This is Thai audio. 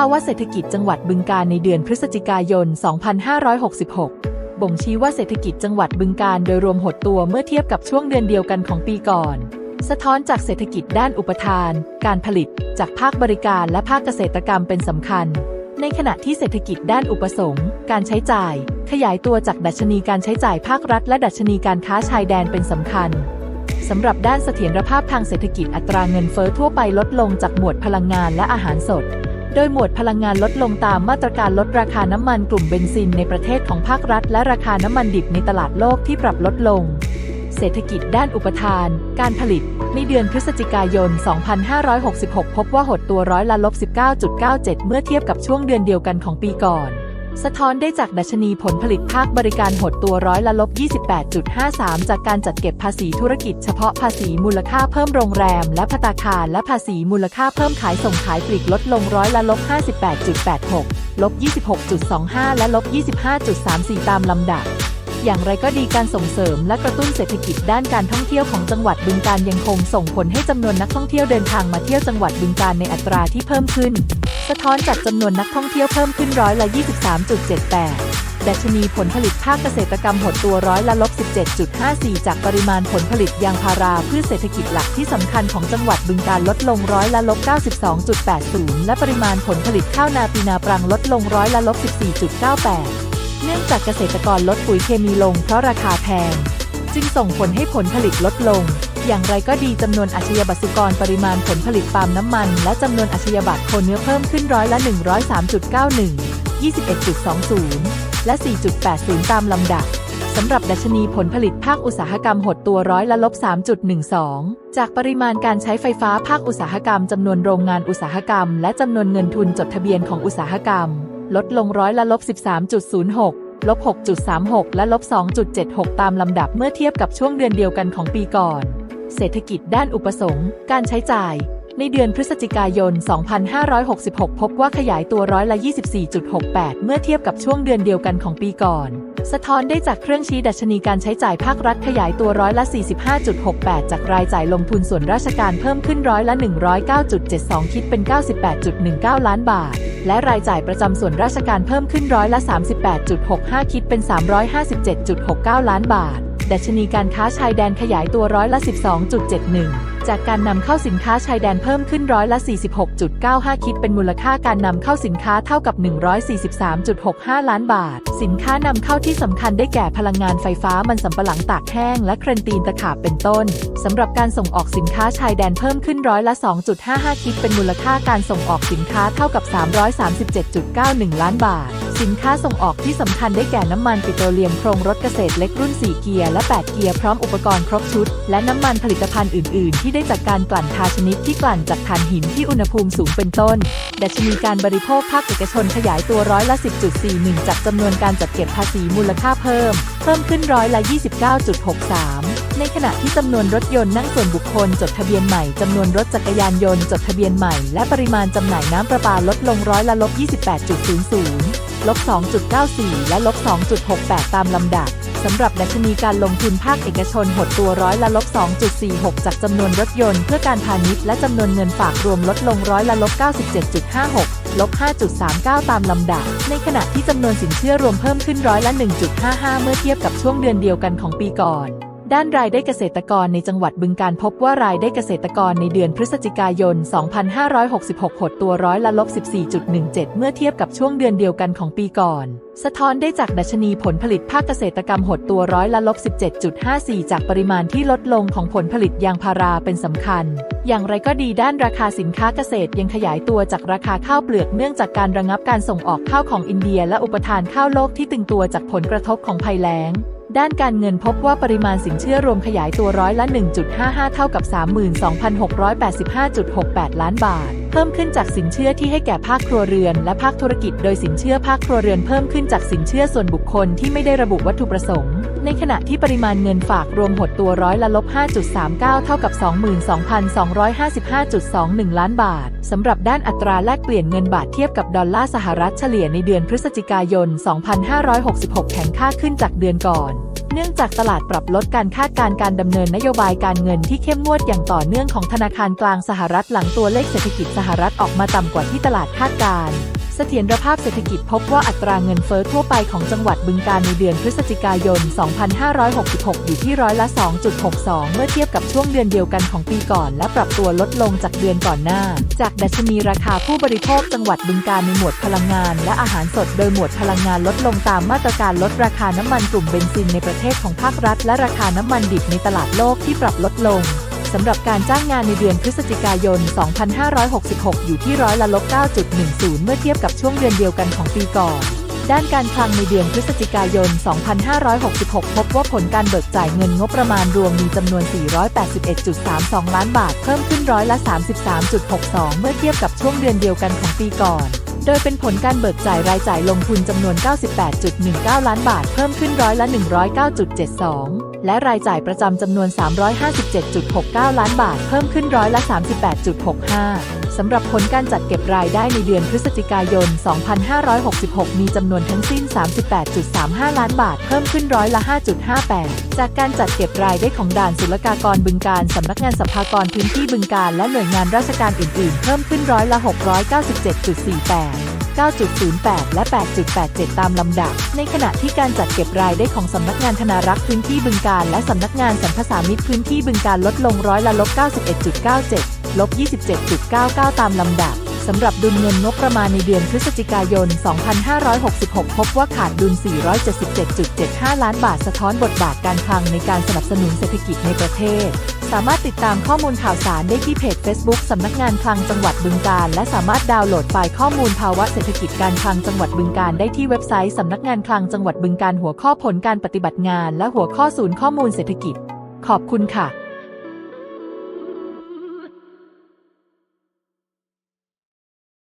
าวะเศรษฐกิจจังหวัดบึงกาฬในเดือนพฤศจิกายน 2566 บ่งชี้ว่าเศรษฐกิจจังหวัดบึงกาฬโดยรวมหดตัวเมื่อเทียบกับช่วงเดือนเดียวกันของปีก่อน สะท้อนจากเศรษฐกิจด้านอุปทาน การผลิต จากภาคบริการและภาคเกษตรกรรมเป็นสำคัญ ในขณะที่เศรษฐกิจด้านอุปสงค์ การใช้จ่าย ขยายตัวจากดัชนีการใช้จ่ายภาครัฐ และดัชนีการค้าชายแดนเป็นสำคัญสำหรับด้านเสถียรภาพทางเศรษฐกิจอัตราเงินเฟ้อทั่วไปลดลงจากหมวดพลังงานและอาหารสด โดยหมวดพลังงานลดลงตามมาตรการลดราคาน้ำมันกลุ่มเบนซินในประเทศของภาครัฐ และราคาน้ำมันดิบในตลาดโลกที่ปรับลดลง เศรษฐกิจด้านอุปทาน การผลิต ในเดือนพฤศจิกายน 2566 พบว่าหดตัวร้อยละลบ 19.97 เมื่อเทียบกับช่วงเดือนเดียวกันของปีก่อน สะท้อนได้จากดัชนีผลผลิตภาคบริการหดตัวร้อยละลบ 28.53 จากการจัดเก็บภาษีธุรกิจเฉพาะภาษีมูลค่าเพิ่มโรงแรม และภัตาคารและภาษีมูลค่าเพิ่มขายส่งขายปลีกลดลงร้อยละลบ 58.86 ลบ 26.25 และลบ 25.34 ตามลำดับอย่างไรก็ดีการส่งเสริมและกระตุ้นเศรษฐกิจด้านการท่องเที่ยวของจังหวัดบึงกาฬยังคงส่งผลให้จำนวนนักท่องเที่ยวเดินทางมาเที่ยวจังหวัดบึงกาฬในอัตราที่เพิ่มขึ้น สะท้อนจากจำนวนนักท่องเที่ยวเพิ่มขึ้นร้อยละ 23.78 ดัชนีผลผลิตภาคเกษตรกรรมหดตัวร้อยละลบ 17.54 จากปริมาณผลผลิตยางพาราพืชเศรษฐกิจหลักที่สำคัญของจังหวัดบึงกาฬลดลงร้อยละลบ 92.80 และปริมาณผลผลิตข้าวนาปีนาปรังลดลงร้อยละลบ 14.98 เนื่องจากเกษตรกรลดปุ๋ยเคมีลงเพราะราคาแพง จึงส่งผลให้ผลผลิตลดลง อย่างไรก็ดีจำนวนอาชญาบัตรสุกรปริมาณผลผลิตปาล์มน้ำมัน และจำนวนอาชญาบัตรโคนเนื้อเพิ่มขึ้นร้อยละ 103.91 21.20 และ 4.80 ตามลำดับสำหรับดัชนีผลผลิตภาคอุตสาหกรรมหดตัวร้อยละลบ 3.12 จากปริมาณการใช้ไฟฟ้าภาคอุตสาหกรรมจำนวนโรงงานอุตสาหกรรม และจำนวนเงินทุนจดทะเบียนของอุตสาหกรรม ลดลงร้อยละลบ 13.06 ลบ 6.36 และลบ 2.76 ตามลำดับเมื่อเทียบกับช่วงเดือนเดียวกันของปีก่อน เศรษฐกิจด้านอุปสงค์ การใช้จ่าย ในเดือนพฤศจิกายน 2566 พบว่าขยายตัวร้อยละ 24.68 เมื่อเทียบกับช่วงเดือนเดียวกันของปีก่อน สะท้อนได้จากเครื่องชี้ดัชนีการใช้จ่ายภาครัฐขยายตัวร้อยละ 45.68 จากรายจ่ายลงทุนส่วนราชการเพิ่มขึ้นร้อยละ 109.72 คิดเป็น 98.19 ล้านบาท และรายจ่ายประจำส่วนราชการเพิ่มขึ้นร้อยละ 38.65 คิดเป็น 357.69 ล้านบาท ดัชนีการค้าชายแดนขยายตัวร้อยละ 12.71 จากการนำเข้าสินค้าชายแดนเพิ่มขึ้นร้อยละ 46.95 คิดเป็นมูลค่าการนำเข้าสินค้าเท่ากับ 143.65 ล้านบาท สินค้านำเข้าที่สำคัญได้แก่พลังงานไฟฟ้ามันสำปะหลังตากแห้งและเครนตีนตะขาบเป็นต้นสำหรับการส่งออกสินค้าชายแดนเพิ่มขึ้นร้อยละ 2.55 คิดเป็นมูลค่าการส่งออกสินค้าเท่ากับ 337.91 ล้านบาท สินค้าส่งออกที่สำคัญได้แก่น้ำมันปิโตรเลียมโครงรถเกษตรเล็กรุ่น 4 เกียร์และ 8 เกียร์พร้อมอุปกรณ์ครบชุด และน้ำมันผลิตภัณฑ์อื่น ๆ ที่ได้จากการกลั่นทาชนิดที่กลั่นจากถ่านหินที่อุณหภูมิสูงเป็นต้น ดัชนีการบริโภคภาคเอกชนขยายตัวร้อยละ 10.41 จากจำนวนการจัดเก็บภาษีมูลค่าเพิ่ม เพิ่มขึ้นร้อยละ 29.63ในขณะที่จำนวนรถยนต์นั่งส่วนบุคคลจดทะเบียนใหม่จำนวนรถจักรยานยนต์จดทะเบียนใหม่ และปริมาณจำหน่ายน้ำประปาลดลงร้อยละลบ28.00 ลบ 2.94 และลบ 2.68 ตามลำดับสำหรับดัชนีการลงทุนภาคเอกชนหดตัวร้อยละลบ 2.46 จากจำนวนรถยนต์เพื่อการพาณิชย์และจำนวนเงินฝากรวมลดลงร้อยละลบ 97.56 ลบ 5.39 ตามลำดับ ในขณะที่จำนวนสินเชื่อรวมเพิ่มขึ้นร้อยละ 1.55 เมื่อเทียบกับช่วงเดือนเดียวกันของปีก่อน ด้านรายได้เกษตรกรในจังหวัดบึงการพบว่ารายได้เกษตรกรในเดือนพฤศจิกายน 2566 หดตัวร้อยละลบ 14.17 เมื่อเทียบกับช่วงเดือนเดียวกันของปีก่อน สะท้อนได้จากดัชนีผลผลิตภาคเกษตรกรรมหดตัวร้อยละลบ 17.54 จากปริมาณที่ลดลงของผลผลิตยางพาราเป็นสำคัญ อย่างไรก็ดีด้านราคาสินค้าเกษตรยังขยายตัวจากราคาข้าวเปลือกเนื่องจากการระงับการส่งออกข้าวของอินเดีย และอุปทานข้าวโลกที่ตึงตัวจากผลกระทบของภัยแล้ง ด้านการเงินพบว่าปริมาณสินเชื่อรวมขยายตัวร้อยละ 1.55 เท่ากับ 32,685.68 ล้านบาทเพิ่มขึ้นจากสินเชื่อที่ให้แก่ภาคครัวเรือนและภาคธุรกิจ โดยสินเชื่อภาคครัวเรือนเพิ่มขึ้นจากสินเชื่อส่วนบุคคลที่ไม่ได้ระบุวัตถุประสงค์ ในขณะที่ปริมาณเงินฝากรวมหดตัวร้อยละลบ 5.39 เท่ากับ 22,255.21 ล้านบาท สำหรับด้านอัตราแลกเปลี่ยนเงินบาทเทียบกับดอลลาร์สหรัฐเฉลี่ยในเดือนพฤศจิกายน 2566 แข็งค่าขึ้นจากเดือนก่อน เนื่องจากตลาดปรับลดการคาดการณ์การดำเนินนโยบายการเงินที่เข้มงวดอย่างต่อเนื่องของธนาคารกลางสหรัฐหลังตัวเลขเศรษฐกิจสหรัฐออกมาต่ำกว่าที่ตลาดคาดการณ์ เสถียรภาพเศรษฐกิจพบว่าอัตราเงินเฟ้อทั่วไปของจังหวัดบึงการในเดือนพฤศจิกายน 2566 อยู่ที่ร้อยละ 2.62 เมื่อเทียบกับช่วงเดือนเดียวกันของปีก่อน และปรับตัวลดลงจากเดือนก่อนหน้า จากดัชนีราคาผู้บริโภคจังหวัดบึงการในหมวดพลังงาน และอาหารสดโดยหมวดพลังงานลดลงตามมาตรการลดราคาน้ำมันกลุ่มเบนซินในประเทศของภาครัฐ และราคาน้ำมันดิบในตลาดโลกที่ปรับลดลง สำหรับการจ้างงานในเดือนพฤศจิกายน 2566 อยู่ที่ร้อยละลบ 9.10 เมื่อเทียบกับช่วงเดือนเดียวกันของปีก่อน ด้านการคลังในเดือนพฤศจิกายน 2566 พบว่าผลการเบิกจ่ายเงินงบประมาณรวมมีจำนวน 481.32 ล้านบาท เพิ่มขึ้นร้อยละ 33.62 เมื่อเทียบกับช่วงเดือนเดียวกันของปีก่อนโดยเป็นผลการเบิกจ่ายรายจ่ายลงทุนจำนวน 98.19 ล้านบาท เพิ่มขึ้นร้อยละ 109.72 และรายจ่ายประจำจำนวน 357.69 ล้านบาท เพิ่มขึ้นร้อยละ 38.65 สำหรับผลการจัดเก็บรายได้ในเดือนพฤศจิกายน 2566 มีจำนวนทั้งสิ้น 38.35 ล้านบาท เพิ่มขึ้นร้อยละ 5.58 จากการจัดเก็บรายได้ของด่านศุลกากรบึงการสำนักงานสัมภากรพื้นที่บึงการและหน่วยงานราชการอื่น ๆ เพิ่มขึ้นร้อยละ 697.48 9.08 และ 8.87 ตามลำดับ ในขณะที่การจัดเก็บรายได้ของสำนักงานธนารักษ์พื้นที่บึงการ และสำนักงานสรรพสามิตพื้นที่บึงการลดลงร้อยละลบ91.97 ลบ 27.99 ตามลำดับสำหรับดุลเงินงบประมาณในเดือนพฤศจิกายน 2566 พบว่าขาดดุล 477.75 ล้านบาทสะท้อนบทบาทการคลังในการสนับสนุนเศรษฐกิจในประเทศ สามารถติดตามข้อมูลข่าวสารได้ที่เพจ Facebook สำนักงานคลังจังหวัดบึงการ และสามารถดาวน์โหลดไฟล์ข้อมูลภาวะเศรษฐกิจการคลังจังหวัดบึงการได้ที่เว็บไซต์สำนักงานคลังจังหวัดบึงการหัวข้อผลการปฏิบัติงาน และหัวข้อศูนย์ข้อมูลเศรษฐกิจ ขอบคุณค่ะ